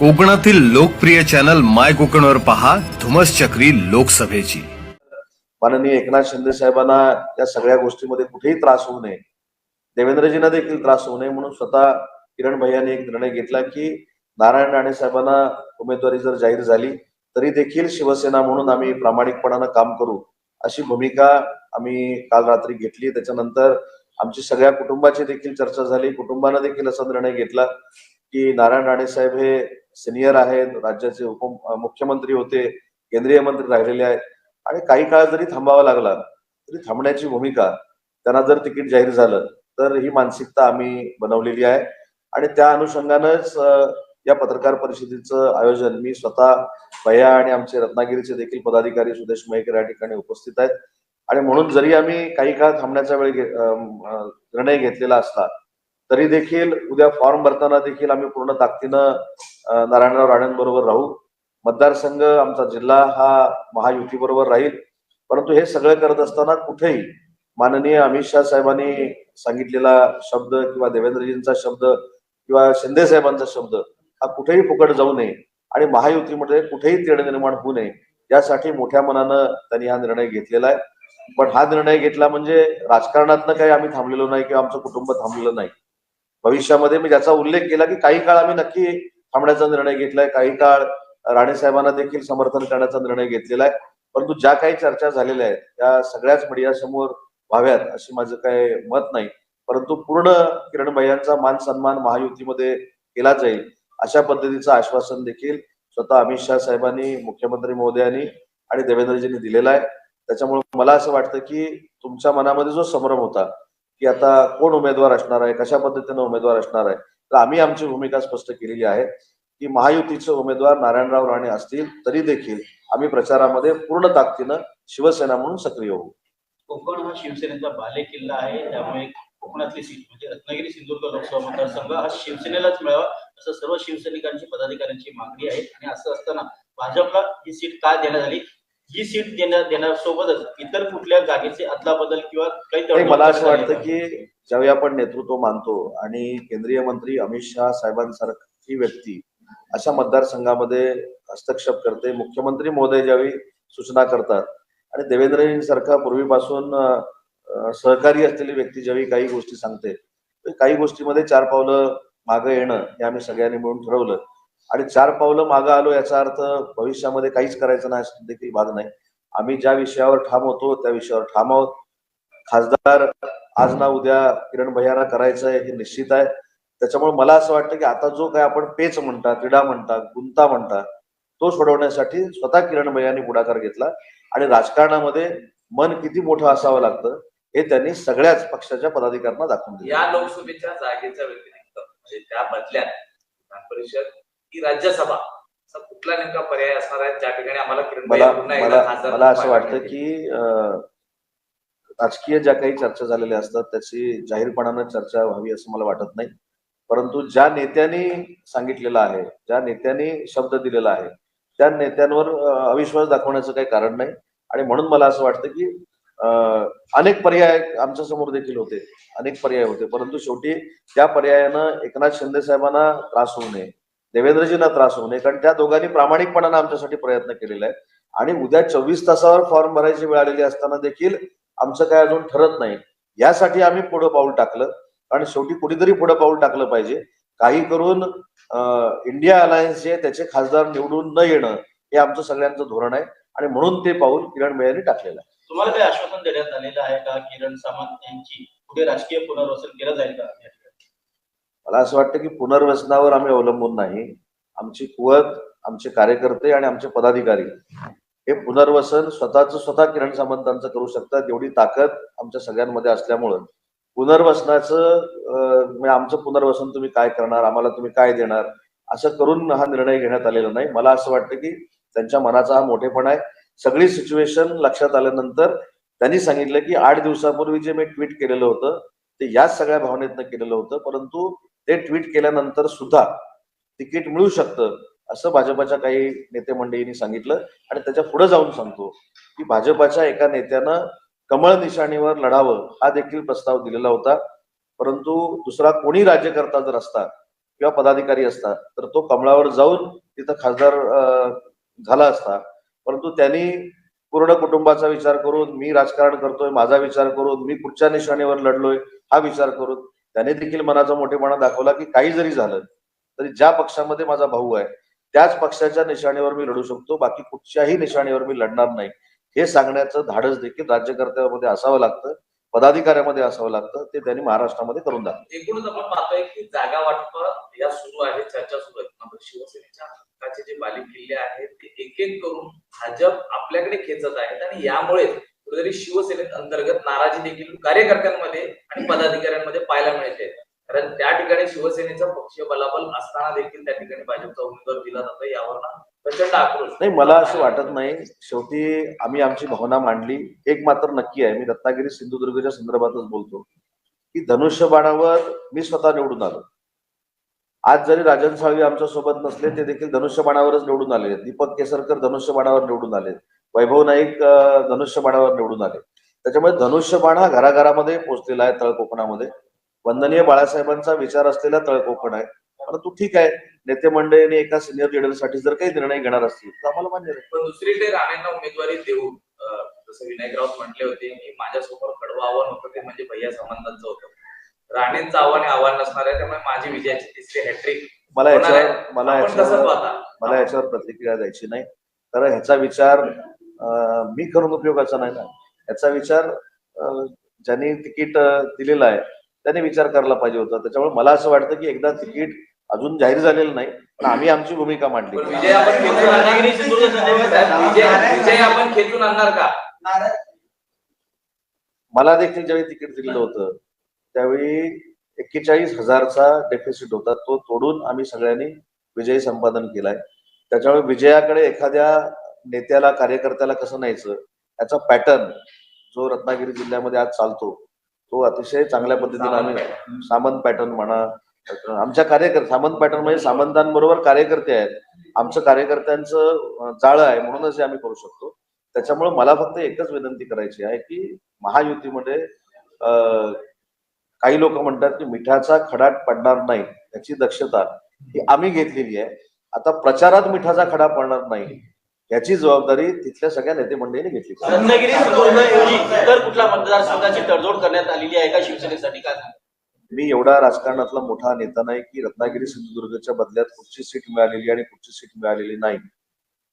कोकणातील लोकप्रिय चॅनल माय कोकणवर पहा धुमस चक्री लोकसभेची. माननीय एकनाथ शिंदे साहेबांना या सगळ्या गोष्टीमध्ये कुठेही त्रास होऊ नये. देवेंद्रजींना देखील त्रास होऊ नये म्हणून स्वतः किरण भैयाने एक निर्णय घेतला की नारायण राणे साहेबांना उमेदवारी जर जाहीर झाली तरी देखील शिवसेना म्हणून आम्ही प्रामाणिकपणानं काम करू अशी भूमिका आम्ही काल रात्री घेतली. त्याच्यानंतर आमची सगळ्या कुटुंबाची देखील चर्चा झाली. कुटुंबानं देखील असा निर्णय घेतला की नारायण राणे साहेब हे सिनियर आहेत राज्याचे उप मुख्यमंत्री होते केंद्रीय मंत्री राहिलेले आहेत. आणि काही काळ जरी थांबावा लागला तरी थांबण्याची भूमिका त्यांना जर तिकीट जाहीर झालं तर ही मानसिकता आम्ही बनवलेली आहे. आणि त्या अनुषंगानंच या पत्रकार परिषदेचं आयोजन मी स्वतः भैया आणि आमचे रत्नागिरीचे देखील पदाधिकारी सुदेश मयेकर या ठिकाणी उपस्थित आहेत. आणि म्हणून जरी आम्ही काही काळ थांबण्याचा वेळ निर्णय घेतलेला असला तरी देखील उद्या फॉर्म भरताना देखील आम्ही पूर्ण ताकदीनं नारायणराव राणेंबरोबर राहू. मतदारसंघ आमचा जिल्हा हा महायुती बरोबर राहील. परंतु हे सगळं करत असताना कुठेही माननीय अमित शाह साहेबांनी सांगितलेला शब्द किंवा देवेंद्रजींचा शब्द किंवा शिंदे साहेबांचा शब्द हा कुठेही फुकट जाऊ नये आणि महायुतीमध्ये कुठेही तेढ निर्माण होऊ नये यासाठी मोठ्या मनानं त्यांनी हा निर्णय घेतलेला आहे. पण हा निर्णय घेतला म्हणजे राजकारणातनं काही आम्ही थांबलेलो नाही किंवा आमचं कुटुंब थांबलेलं नाही. भविष्यामध्ये मी ज्याचा उल्लेख केला की काही काळ आम्ही नक्की थांबण्याचा निर्णय घेतलाय. काही काळ राणे साहेबांना देखील समर्थन करण्याचा निर्णय घेतलेला आहे. परंतु ज्या काही चर्चा झालेल्या आहेत त्या सगळ्याच मीडिया समोर व्हाव्यात अशी माझं काय मत नाही. परंतु पूर्ण किरण भैयांचा मान सन्मान महायुतीमध्ये केला जाईल अशा पद्धतीचं आश्वासन देखील स्वतः अमित शहा साहेबांनी मुख्यमंत्री महोदयांनी आणि देवेंद्रजींनी दिलेलं आहे. त्याच्यामुळे मला असं वाटतं की तुमच्या मनामध्ये जो संभ्रम होता की आता कोण उमेदवार असणार आहे कशा पद्धतीनं उमेदवार असणार आहे तर आम्ही आमची भूमिका स्पष्ट केलेली आहे की महायुतीचे उमेदवार नारायणराव राणे असतील तरी देखील आम्ही प्रचारामध्ये पूर्ण ताकदीनं शिवसेना म्हणून सक्रिय होऊ. कोकण हा शिवसेनेचा बाले किल्ला आहे त्यामुळे कोकणातली सीट म्हणजे रत्नागिरी सिंधुदुर्ग लोकसभा मतदारसंघ हा शिवसेनेलाच मिळावा असं सर्व शिवसैनिकांची पदाधिकाऱ्यांची मागणी आहे. आणि असं असताना भाजपला ही सीट का देण्यात आली? ही सीट देण्या देण्यासोबतच इतर कुठल्या जागेचे अदलाबदल किंवा काही मला असं वाटतं का? ज्यावेळी आपण नेतृत्व मानतो आणि केंद्रीय मंत्री अमित शहा साहेबांसारखी व्यक्ती अशा मतदारसंघामध्ये हस्तक्षेप करते मुख्यमंत्री महोदय ज्यावेळी सूचना करतात आणि देवेंद्रजींसारखा पूर्वीपासून सहकारी असलेली व्यक्ती ज्यावेळी काही गोष्टी सांगते काही गोष्टीमध्ये चार पावलं मागं येणं हे आम्ही सगळ्यांनी मिळून ठरवलं आणि चार पावलं मागं आलो याचा अर्थ भविष्यामध्ये काहीच करायचं नाही देखील भाग नाही. आम्ही ज्या विषयावर ठाम होतो त्या विषयावर ठाम आहोत. खासदार आज ना उद्या किरण भैयाना करायचं हे निश्चित आहे. त्याच्यामुळे मला असं वाटतं की आता जो काय आपण पेच म्हणता क्रीडा म्हणता गुंता म्हणता तो सोडवण्यासाठी स्वतः किरण भैयानी पुढाकार घेतला. आणि राजकारणामध्ये मन किती मोठं असावं लागतं हे त्यांनी सगळ्याच पक्षाच्या पदाधिकाऱ्यांना दाखवून दिलं. या लोकसभेच्या जागेच्या व्यतिरिक्त म्हणजे त्या बदल्यात विधान परिषद ही राज्यसभा असा कुठला नेमका पर्याय असणार आहे? ज्या ठिकाणी आम्हाला किरण मला मला असं वाटतं. की राजकीय ज्या काही चर्चा झालेल्या असतात त्याची जाहीरपणानं चर्चा व्हावी असं मला वाटत नाही. परंतु ज्या नेत्यांनी सांगितलेलं आहे ज्या नेत्यांनी शब्द दिलेला आहे त्या नेत्यांवर अविश्वास दाखवण्याचं काही कारण नाही. आणि म्हणून मला असं वाटतं की अनेक पर्याय आमच्यासमोर देखील होते. अनेक पर्याय होते. परंतु शेवटी त्या पर्यायानं एकनाथ शिंदे साहेबांना त्रास होऊ नये. देवेंद्रजींना त्रास होऊ नये. कारण त्या दोघांनी प्रामाणिकपणानं आमच्यासाठी प्रयत्न केलेला आहे आणि उद्या चोवीस तासावर फॉर्म भरायची वेळ आलेली असताना देखील आमचं काय अजून ठरत नाही. यासाठी आम्ही पुढं पाऊल टाकलं. कारण शेवटी कुणीतरी पुढं पाऊल टाकलं पाहिजे. काही करून इंडिया अलायन्स जे त्याचे खासदार निवडून न येणं हे आमचं सगळ्यांचं धोरण आहे. आणि म्हणून ते पाऊल किरण मेयांनी टाकलेलं आहे. तुम्हाला काही आश्वासन देण्यात आलेलं आहे का? किरण सामंत यांची पुढे राजकीय पुनर्वसन केलं जाईल का? मला असं वाटतं की पुनर्वसनावर आम्ही अवलंबून नाही. आमची कुवत आमचे कार्यकर्ते आणि आमचे पदाधिकारी हे पुनर्वसन स्वतःच स्वतः किरण सामंतांचं करू शकतात एवढी ताकद आमच्या सगळ्यांमध्ये असल्यामुळं. पुनर्वसनाचं म्हणजे आमचं पुनर्वसन तुम्ही काय करणार आम्हाला तुम्ही काय देणार असं करून हा निर्णय घेण्यात आलेला नाही. मला असं वाटतं की त्यांच्या मनाचा हा मोठेपणा आहे. सगळी सिच्युएशन लक्षात आल्यानंतर त्यांनी सांगितलं की आठ दिवसापूर्वी जे मी ट्विट केलेलं होतं ते याच सगळ्या भावनेतनं केलेलं होतं परंतु ते ट्विट केल्यानंतर सुद्धा तिकीट मिळू शकतं असं भाजपाच्या काही नेते मंडळींनी सांगितलं. आणि त्याच्या पुढे जाऊन सांगतो की भाजपाच्या एका नेत्यानं कमळ निशाणीवर लढावं हा देखील प्रस्ताव दिलेला होता. परंतु दुसरा कोणी राज्यकर्ता जर असता किंवा पदाधिकारी असता तर तो कमळावर जाऊन तिथं खासदार झाला असता. परंतु त्यांनी पूर्ण कुटुंबाचा विचार करून मी राजकारण करतोय माझा विचार करून मी कुठच्या निशाणीवर लढलोय हा विचार करून त्याने देखील मनाचा मोठेपणा दाखवला की काही जरी झालं तरी ज्या पक्षामध्ये माझा भाऊ आहे त्याच पक्षाच्या निशाणीवर मी लढू शकतो. बाकी कुठच्याही निशाणीवर मी लढणार नाही. हे सांगण्याचं धाडस देखील राज्यकर्त्यामध्ये असावं लागतं पदाधिकाऱ्यामध्ये असावं लागतं ते त्यांनी महाराष्ट्रामध्ये करून दाखवलं. एकूणच आपण पाहतोय की जागा वाटप या सुरू आहे चर्चा सुरू आहे. मात्र शिवसेनेच्या हक्काचे जे बाली किल्ले आहेत ते एक एक करून भाजप आपल्याकडे खेचत आहेत आणि यामुळे कुठेतरी शिवसेनेत अंतर्गत नाराजी देखील कार्यकर्त्यांमध्ये आणि पदाधिकाऱ्यांमध्ये पाहायला मिळते. कारण त्या ठिकाणी शिवसेनेचा पक्षीय बलाबल असताना देखील त्या ठिकाणी भाजपचा उमेदवार दिला जातो. यावर ना प्रचंड आक्रोश. नाही मला असं वाटत नाही. शेवटी आम्ही आमची भावना मांडली. एक मात्र नक्की आहे. मी रत्नागिरी सिंधुदुर्गच्या संदर्भातच बोलतो की धनुष्यबाणावर मी स्वतः निवडून आलो. आज जरी राजन साळवी आमच्यासोबत नसले ते देखील धनुष्यबाणावरच निवडून आले दीपक केसरकर धनुष्यबाणावर निवडून आले वैभव नाईक धनुष्यबाणावर निवडून आले. त्याच्यामुळे धनुष्यबाण हा घराघरामध्ये पोहोचलेला आहे तळ कोकणामध्ये वंदनीय बाळासाहेबांचा विचार असलेला तळ कोकण आहे. परंतु ठीक आहे नेते मंडळीने एका सिनियर लिडरसाठी जर काही निर्णय घेणार असतील तर आम्हाला मान्य पण दुसरीकडे राणेंना उमेदवारी देऊन जसं विनायक राऊत म्हटले होते की माझ्यासमोर कडवं आव्हान होतं ते म्हणजे भैया सामंतांचं होतं. राणेंचं आव्हान हे आव्हान नसणार आहे त्यामुळे माझी विजयाची तिसरी हॅट्रिक मला. याच्यावर मला याच्यावर मला याच्यावर प्रतिक्रिया द्यायची नाही. कारण ह्याचा विचार मी करून उपयोगाचा नाही ना. याचा विचार ज्यांनी तिकीट दिलेलं आहे त्याने विचार करायला पाहिजे होता. त्याच्यामुळे मला असं वाटतं की एकदा तिकीट अजून जाहीर झालेलं नाही पण आम्ही आमची भूमिका मांडली. विजय आपण खेचून आणणार का मला देखील ज्यावेळी तिकीट दिलेलं होतं त्यावेळी एक्केचाळीस हजारचा डेफिसिट होता. तो तोडून आम्ही सगळ्यांनी विजय संपादन केलाय. त्याच्यामुळे विजयाकडे एखाद्या नेत्याला कार्यकर्त्याला कसं न्यायचं? याचा पॅटर्न जो रत्नागिरी जिल्ह्यामध्ये आज चालतो तो अतिशय चांगल्या पद्धतीने आम्ही सामंत. पॅटर्न म्हणा आमच्या कार्यकर्ते सामंत पॅटर्न म्हणजे सामंतांबरोबर कार्यकर्ते आहेत. आमचं कार्यकर्त्यांचं जाळं आहे म्हणूनच हे आम्ही करू शकतो. त्याच्यामुळे मला फक्त एकच विनंती करायची आहे की महायुतीमध्ये काही लोक म्हणतात की मिठाचा खडाट पडणार नाही याची दक्षता ही आम्ही घेतलेली आहे. आता प्रचारात मिठाचा खडा पडणार नाही. याची जबाबदारी तिथल्या सगळ्या नेते मंडळींनी घेतली. रत्नागिरी इतर कुठल्या मतदारसंघाची तडजोड करण्यात आलेली आहे का शिवसेनेसाठी? सांगा? मी एवढा राजकारणातला मोठा नेता नाही की रत्नागिरी सिंधुदुर्गच्या बदल्यात कुठची सीट मिळालेली आणि कुठची सीट मिळालेली नाही.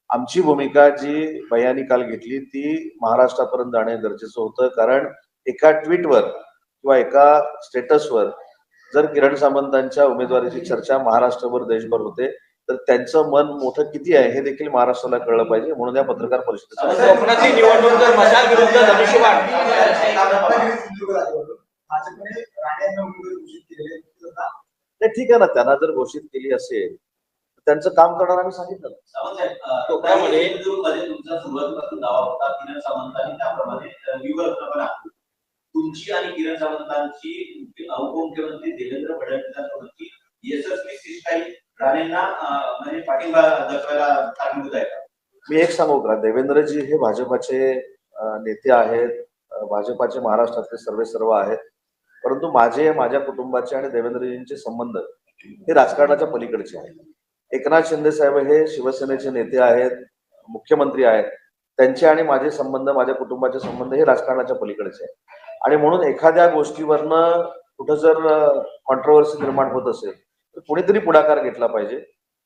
आमची भूमिका जी भैयानी काल घेतली ती महाराष्ट्रापर्यंत जाणे गरजेचं होतं. कारण एका ट्विटवर किंवा एका स्टेटसवर जर किरण सामंतांच्या उमेदवारीची चर्चा महाराष्ट्रभर देशभर होते तर त्यांचं मन मोठं किती आहे हे देखील महाराष्ट्राला कळलं पाहिजे. म्हणून या पत्रकार. नाही ठीक आहे ना त्यांना जर घोषित केली असेल तर त्यांचं काम करणार आम्ही सांगितलं. तुमचा आणि किरण सामंतांची उपमुख्यमंत्री देवेंद्र फडणवीसांसोबतची यशस्वी शिष्टाई राणेंना म्हणजे पाठिंबा कारणीभूत आहे का? मी एक सांगू का? देवेंद्रजी हे भाजपाचे नेते आहेत. भाजपाचे महाराष्ट्रातले सर्व सर्व आहेत. परंतु माझे माझ्या कुटुंबाचे आणि देवेंद्रजींचे संबंध हे राजकारणाच्या पलीकडचे आहेत. एकनाथ शिंदे साहेब हे शिवसेनेचे नेते आहेत मुख्यमंत्री आहेत. त्यांचे आणि माझे संबंध माझ्या कुटुंबाचे संबंध हे राजकारणाच्या पलीकडचे आहेत. आणि म्हणून एखाद्या गोष्टीवरनं कुठं जर कॉन्ट्रोवर्सी निर्माण होत असेल तर कुणीतरी पुढाकार घेतला पाहिजे.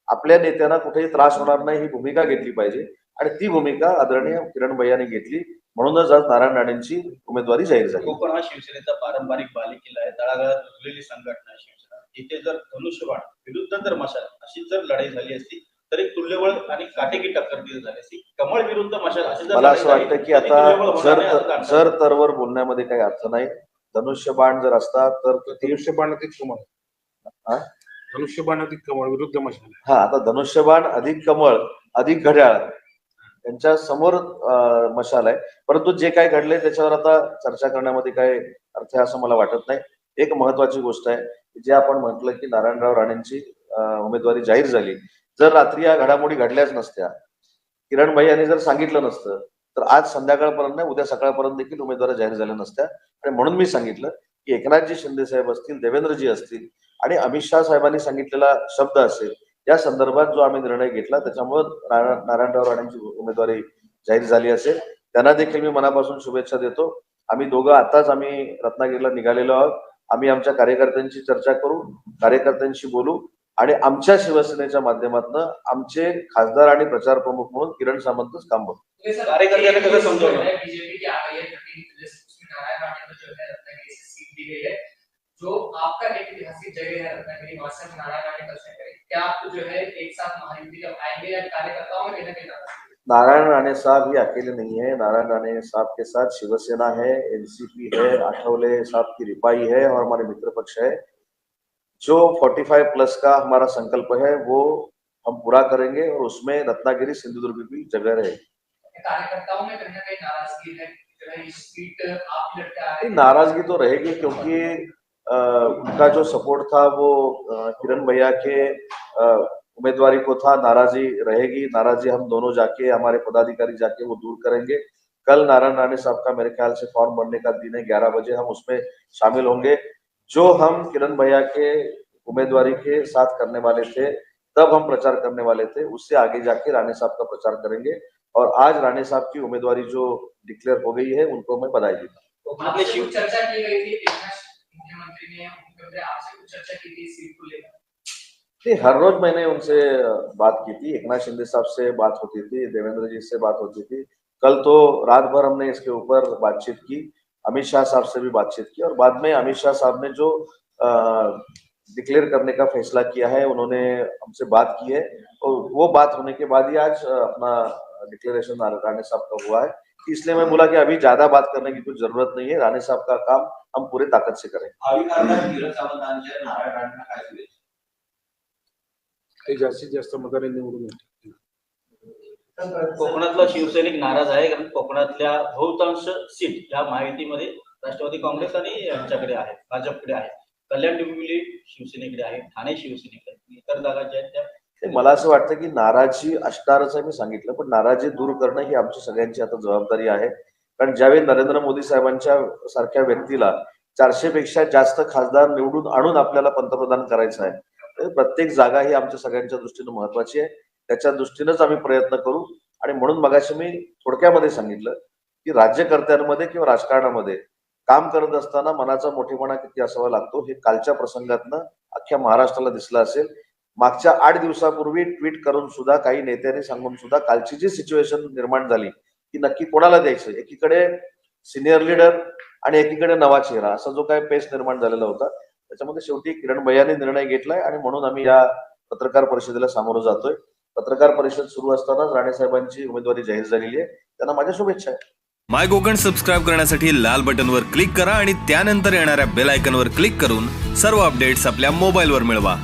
आपल्या नेत्यांना कुठेही त्रास होणार नाही ही भूमिका घेतली पाहिजे. आणि ती भूमिका आदरणीय किरण भैयाने घेतली. म्हणूनच आज नारायण राणेंची उमेदवारी जाहीर झाली. कोकण हा शिवसेनेचा पारंपरिक बालेकिल्ला आहे. तळागाळात रुजलेली संघटना आहे शिवसेना. इथे जर धनुष्यबाण विरुद्ध जर मशाल अशी जर लढाई झाली असती तर एक तुल्यबळ आणि काटेकी टक्कर दिली झाली असती. कमळ विरुद्ध मशाल अशी जर मला असं वाटतं की आता जर जर तरवर बोलण्यामध्ये काही अर्थ नाही. धनुष्यबाण जर असता तर ते- धनुष्यबाण हा? धनुष्यबाण अधिक कमळ विरुद्ध मशाल. हा आता धनुष्यबाण अधिक कमळ अधिक घड्याळ यांच्या समोर मशाल आहे. परंतु जे काय घडले त्याच्यावर आता चर्चा करण्यामध्ये काय अर्थ आहे असं मला वाटत नाही. एक महत्वाची गोष्ट आहे जे आपण म्हटलं की नारायणराव राणेंची उमेदवारी जाहीर झाली. जर रात्री या घडामोडी घडल्याच नसत्या किरण भाई यांनी जर सांगितलं नसतं तर आज संध्याकाळपर्यंत उद्या सकाळपर्यंत देखील उमेदवारी जाहीर झाल्या नसत्या. आणि म्हणून मी सांगितलं की एकनाथजी शिंदे साहेब असतील देवेंद्रजी असतील आणि अमित शहा साहेबांनी सांगितलेला शब्द असेल या संदर्भात जो आम्ही निर्णय घेतला त्याच्यामुळे नारायणराव राणेंची उमेदवारी जाहीर झाली असेल. त्यांना देखील मी मनापासून शुभेच्छा देतो. आम्ही दोघं आताच आम्ही रत्नागिरीला निघालेलो आहोत. आम्ही आमच्या कार्यकर्त्यांची चर्चा करू कार्यकर्त्यांशी बोलू आणि आमच्या शिवसेनेच्या माध्यमातून आमचे खासदार आणि प्रचार प्रमुख म्हणून किरण सामंतच काम बघू. गई है जो आपका एक ऐतिहासिक जगह है रत्नागिरी हम नारायण राणे का चयन करें। क्या आप जो है एक साथ महायुति जब आएँगे या कार्यकर्ताओं में कहीं ना कहीं नारायण राणे साहब ये अकेले नहीं है। नारायण राणे साहब के साथ शिवसेना है एनसीपी है आठवले साहब की रिपाई है और हमारे मित्र पक्ष है। जो 45 प्लस का हमारा संकल्प है वो हम पूरा करेंगे और उसमें रत्नागिरी सिंधुदुर्ग की जगह रहे। कार्यकर्ताओं में कहीं ना कहीं नाराज़गी है। नाराज़गी तो रहेगी क्योंकि उनका जो सपोर्ट था वो किरण भैया के उम्मीदवारी को था नाराजी रहेगी नाराजी हम दोनों जाके, हमारे पदाधिकारी जाके वो दूर करेंगे। कल नारायण राणे साहब का मेरे ख्याल से फॉर्म भरने का दिन है, ग्यारह बजे हम उसमें शामिल होंगे। जो हम किरण भैया के उम्मीदवारी के साथ करने वाले थे, तब हम प्रचार करने वाले थे, उससे आगे जाके राणे साहब का प्रचार करेंगे। और आज राणे साहब की उम्मीदवारी जो डिक्लेयर हो गई है उनको मैं बधाई देता हूँ। आपसे शिव चर्चा की गई थी नहीं हर रोज मैंने उनसे बात की थी। एकनाथ शिंदे साहब से बात होती थी देवेंद्र जी से बात होती थी। कल तो रात भर हमने इसके ऊपर बातचीत की अमित शाह साहब से भी बातचीत की और बाद में अमित शाह साहब ने जो डिक्लेयर करने का फैसला किया है उन्होंने हमसे बात की है। और वो बात होने के बाद ही आज अपना डिक्लेरेशन राणे साहब का हुआ है। इसलिए मैं बोला कि अभी ज़्यादा बात करने की कुछ ज़रूरत नहीं है। राणे साहब का काम हम पूरे ताकत से जास्तीत जास्त मताने निवडून कोकणातला शिवसैनिक नाराज़ आहे कारण कोकणातल्या बहुतांश सीट या माहितीमध्ये राष्ट्रवादी काँग्रेस आणि यांच्याकडे आहे भाजपकडे आहे. कल्याण डोंबिवली शिवसेनेकडे आहे ठाणे शिवसेनेकडे इतर जागा ज्या आहेत त्या मला असं वाटतं की नाराजी असणारच मी सांगितलं पण नाराजी दूर करणं ही आमची सगळ्यांची आता जबाबदारी आहे. कारण ज्यावेळी नरेंद्र मोदी साहेबांच्या सारख्या व्यक्तीला चारशे पेक्षा जास्त खासदार निवडून आणून आपल्याला पंतप्रधान करायचं आहे प्रत्येक जागा ही आमच्या सगळ्यांच्या दृष्टीनं महत्वाची आहे. त्याच्या दृष्टीनंच आम्ही प्रयत्न करू. आणि म्हणून मगाशी मी थोडक्यामध्ये सांगितलं की राज्यकर्त्यांमध्ये किंवा राजकारणामध्ये काम करत असताना मनाचा मोठेपणा किती असावा लागतो हे कालच्या प्रसंगातनं अख्ख्या महाराष्ट्राला दिसलं असेल. मागच्या आठ दिवसापूर्वी ट्विट करून सुद्धा काही नेत्यांनी सांगून सुद्धा कालची जी सिच्युएशन निर्माण झाली की नक्की कोणाला द्यायचं? एकीकडे सिनियर लीडर आणि एकीकडे नवा चेहरा असा जो काही पेस निर्माण झालेला होता त्याच्यामध्ये शेवटी किरण भैयाने निर्णय घेतलाय आणि म्हणून आम्ही या पत्रकार परिषदेला सामोरं जातोय. पत्रकार परिषद सुरू असतानाच राणे साहेबांची उमेदवारी जाहीर झालेली आहे. त्यांना माझ्या शुभेच्छा आहे माय कोकण सबस्क्राईब करण्यासाठी लाल बटनवर क्लिक करा आणि त्यानंतर येणाऱ्या बेल आयकनवर क्लिक करून सर्व अपडेट्स आपल्या मोबाईलवर मिळवा.